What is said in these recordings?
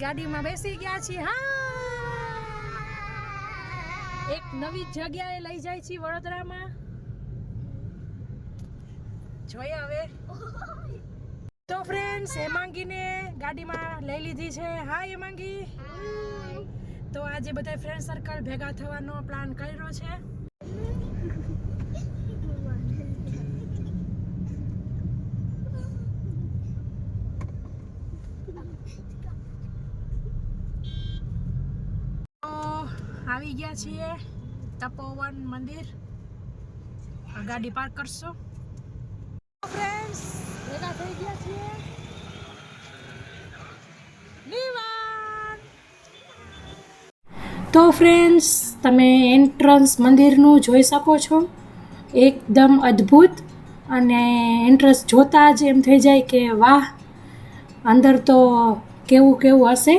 ગાડીમાં બેસી ગયા છીએ. હા! એક નવી જગ્યાએ લઈ જાય છે વડોદરામાં. જોઈએ હવે. તો ફ્રેન્ડ્સ હેમાંગીને ગાડીમાં લઈ લીધી છે. હા હેમાંગી તો આજે બધા ફ્રેન્ડ સર્કલ ભેગા થવાનો પ્લાન કર્યો છે તો આવી ગયા છીએ. તપોવન મંદિર. ગાડી પાર્ક કરશો. ફ્રેન્ડ્સ ભેગા થઈ ગયા છીએ. તો ફ્રેન્ડ્સ તમે એન્ટ્રન્સ મંદિરનું જોઈ શકો છો. એકદમ અદ્ભુત અને એન્ટ્રન્સ જોતાં જ એમ થઈ જાય કે વાહ અંદર તો કેવું કેવું હશે.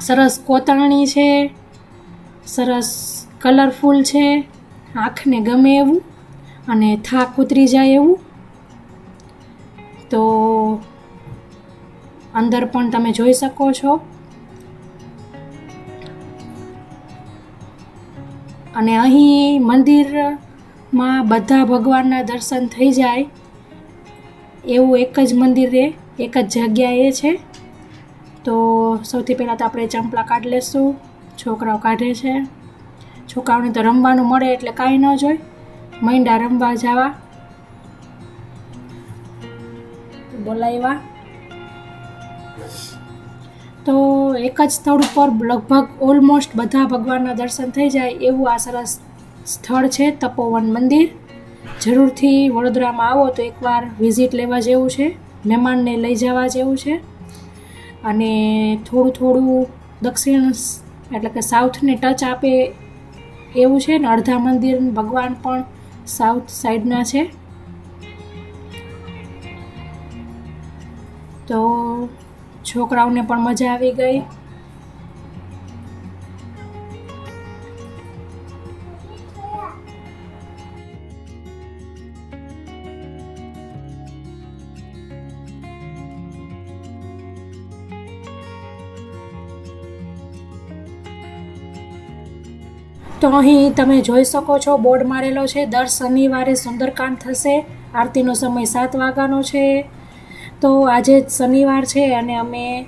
સરસ કોતરણી છે. સરસ કલરફુલ છે. આંખને ગમે એવું અને થાક ઉતરી જાય એવું. તો અંદર પણ તમે જોઈ શકો છો. અને અહીં મંદિરમાં બધા ભગવાનના દર્શન થઈ જાય. એવું એક જ મંદિરે એક જ જગ્યાએ છે. તો સૌથી પહેલાં તો આપણે ચંપલા કાઢ લેશું. છોકરાઓ કાઢે છે. છોકરાઓને તો રમવાનું મળે એટલે કાંઈ ન જોઈ મૈંડા રમવા જવા. બોલાવ્યા. તો એક જ સ્થળ ઉપર લગભગ ઓલમોસ્ટ બધા ભગવાનના દર્શન થઈ જાય એવું આ સરસ સ્થળ છે, તપોવન મંદિર. જરૂરથી વડોદરામાં આવો તો એકવાર વિઝિટ લેવા જેવું છે, મહેમાનને લઈ જવા જેવું છે. અને થોડું થોડું દક્ષિણ એટલે કે સાઉથને ટચ આપે એવું છે ને, અડધા મંદિર ભગવાન પણ સાઉથ સાઈડના છે. તો છોકરાઓને પણ મજા આવી ગઈ. તો અહીં તમે જોઈ શકો છો, બોર્ડ મારેલો છે. દર શનિવારે સુંદરકાંડ થશે. આરતીનો સમય સાત વાગ્યાનો છે. તો આજે શનિવાર છે અને અમે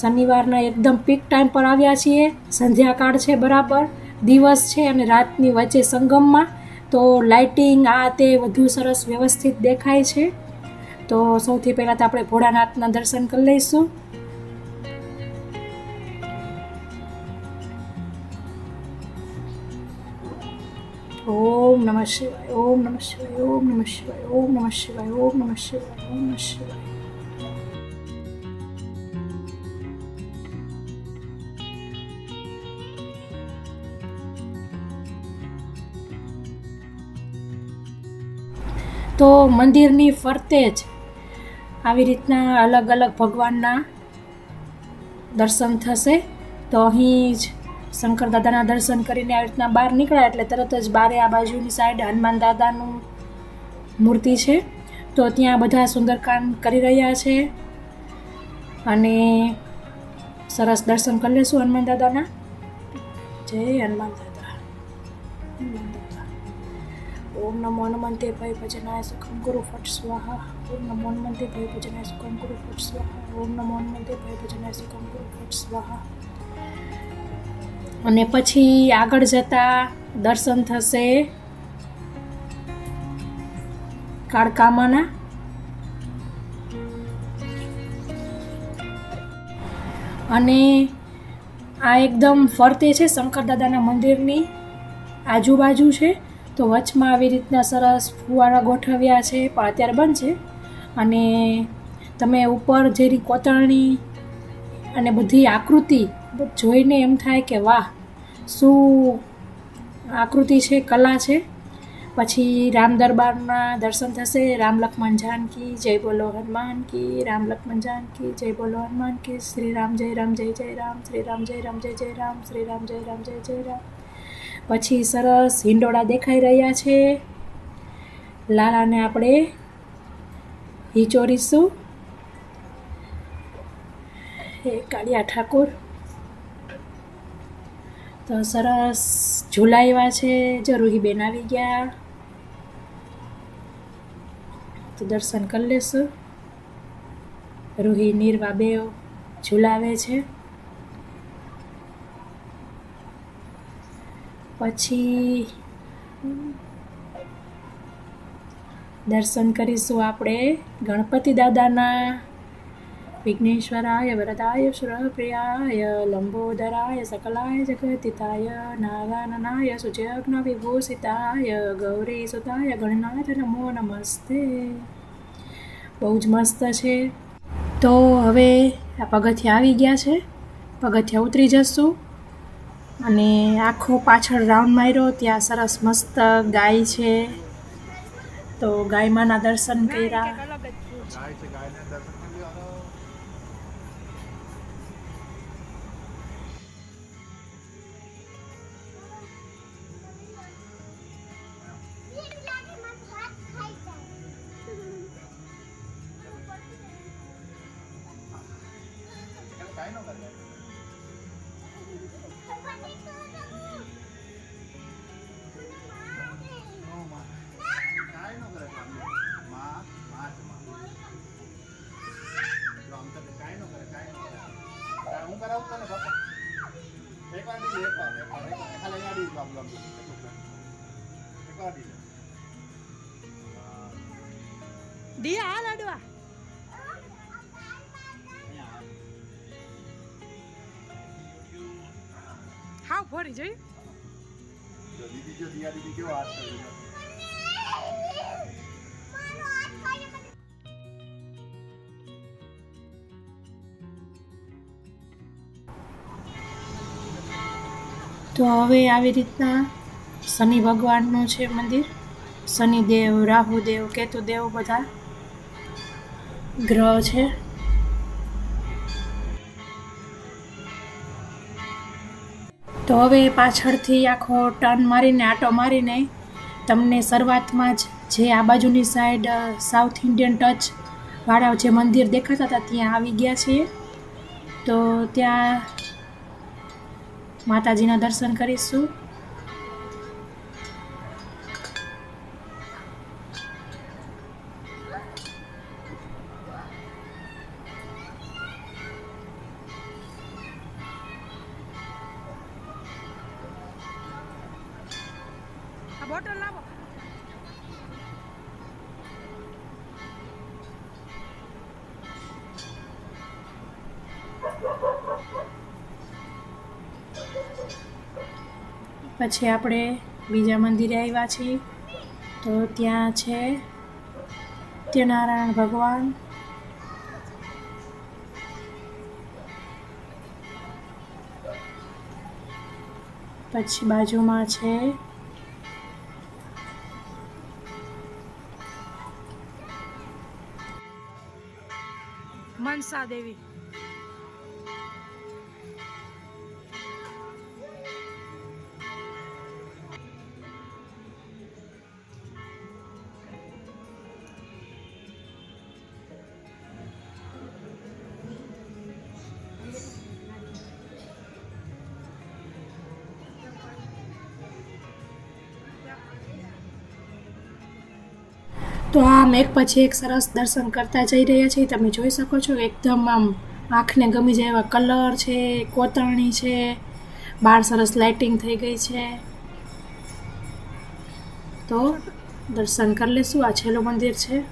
શનિવારના એકદમ પીક ટાઈમ પર આવ્યા છીએ. સંધ્યાકાળ છે બરાબર. દિવસ છે અને રાતની વચ્ચે સંગમમાં. તો લાઇટિંગ આ તે વધુ સરસ વ્યવસ્થિત દેખાય છે. તો સૌથી પહેલાં તો આપણે ભોળાનાથના દર્શન કરી લઈશું. નમઃ શિવાય, ઓમ નમઃ શિવાય, ઓમ નમઃ શિવાય, ઓમ નમઃ શિવાય, ઓમ નમઃ શિવાય, ઓમ નમઃ શિવાય. તો મંદિરની ફરતે જ આવી રીતના અલગ અલગ ભગવાનના દર્શન થશે. તો અહીં જ શંકર દાદાના દર્શન કરીને આવી રીતના બહાર નીકળ્યા એટલે તરત જ બારે આ બાજુની સાઈડ હનુમાન દાદાનું મૂર્તિ છે. તો ત્યાં બધા સુંદરકાંડ કરી રહ્યા છે. અને સરસ દર્શન કરી લેશું હનુમાન દાદાના. જય હનુમાન દાદા. હનુમાન દાદા. ઓમ નમો હનુમંતે ભય ભજનાય સુખમ ગુરુ ફટ સ્વાહા. ઓમ નમો હનુમંતે ભય ભજનાય સુખમ ગુરુ ફટ સ્વાહા. ઓમ નમો હનુમંતે ભય ભજનાય સુખમ ગુરુ ફટ સ્વાહા. અને પછી આગળ જતા દર્શન થશે કાળકામાના. અને આ એકદમ ફરતે છે શંકર દાદાના મંદિરની આજુબાજુ છે. તો વચમાં આવી રીતના સરસ ફુવારા ગોઠવ્યા છે પણ અત્યારે બંધ છે. અને તમે ઉપર જેની કોતરણી અને બધી આકૃતિ જોઈને એમ થાય કે વાહ શું આકૃતિ છે, કલા છે? પછી રામ દરબારના દર્શન થશે, રામ લક્ષ્મણ જાનકી, જય બોલો હનુમાન કી, રામ લક્ષ્મણ જાનકી, જય બોલો હનુમાન કી, શ્રી રામ જય રામ, જય જય રામ, શ્રી રામ જય રામ, જય જય રામ, શ્રી રામ જય રામ, જય જય રામ. પછી સરસ હિંડોળા દેખાઈ રહ્યા છે. લાલાને આપણે હિચોરીશું. હે કાળિયા ઠાકોર. તો સરસ. ઝુલાવ્યા છે જો રૂહીબેન આવી ગયા. તો દર્શન કરી લેશું. રૂહી, નીરવા બે ઝુલાવે છે. પછી દર્શન કરીશું આપણે ગણપતિ દાદાના. વિઘ્નેશ્વરાય વરદાય શ્રપ્રિયાય લંબોદરાય સકલાય જગતિતાય નાગાનનાય સુજગ્ન વિભૂષિતાય ગૌરી સુતાય ગણનાથ નમો નમસ્તે બહુ જ મસ્ત છે તો હવે આ પગથિયા આવી ગયા છે. પગથિયા ઉતરી જશું. અને આખો પાછળ રાઉન્ડ માર્યો. ત્યાં સરસ મસ્ત ગાય છે. તો ગાય માના દર્શન કર્યા હાલ અડવા અહીંયા હા ફરી જઈ. તો હવે આવી રીતના શનિ ભગવાનનું છે મંદિર શનિદેવ, રાહુદેવ, કેતુદેવ બધા ગ્રહ છે. તો હવે પાછળથી આખો ટર્ન મારીને, આટો મારીને તમને શરૂઆતમાં જ જે આ બાજુની સાઈડ સાઉથ ઇન્ડિયન ટચ વાળા જે મંદિર દેખાતા હતા, ત્યાં આવી ગયા છીએ. તો ત્યાં માતાજીના દર્શન કરીશું. બોટલ લાવો. પછી આપણે બીજા મંદિરે આવ્યા છીએ. તો ત્યાં છે સત્યનારાયણ ભગવાન. પછી બાજુમાં છે મનસા દેવી. તો આમ એક પછી એક સરસ દર્શન કરતા જઈ રહ્યા છીએ તમે જોઈ શકો છો એકદમ આમ આંખને ગમી જાય એવા કલર છે, કોતરણી છે બહાર સરસ લાઇટિંગ થઈ ગઈ છે. તો દર્શન કરી લેશું. આ છેલ્લું મંદિર છે.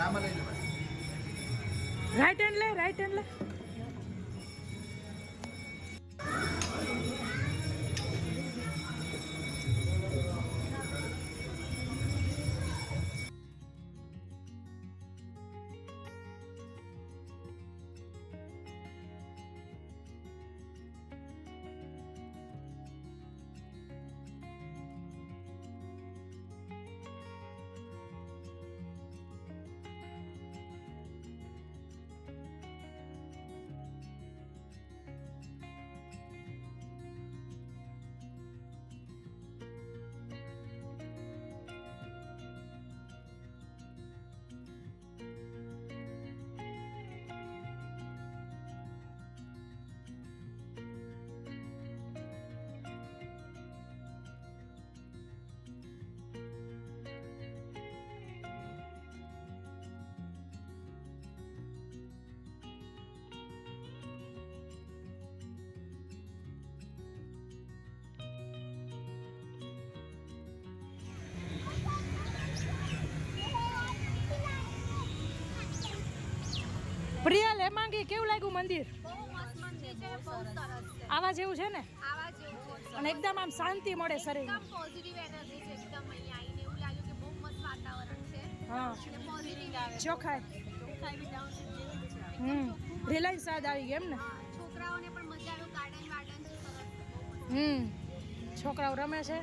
રીઝન નામાં લઈ લે ભાઈ લેમાંગી કેવું લાગ્યું મંદિર? આવા જેવું છે ને? અને એકદમ આમ શાંતિ મળે શરીર. હા. છે હમ. રિલાયન્સ સાદ આવી ગઈ એમ ને? છોકરાઓને પણ ગાર્ડન વાર્ડન હમ. છોકરાઓ રમે છે?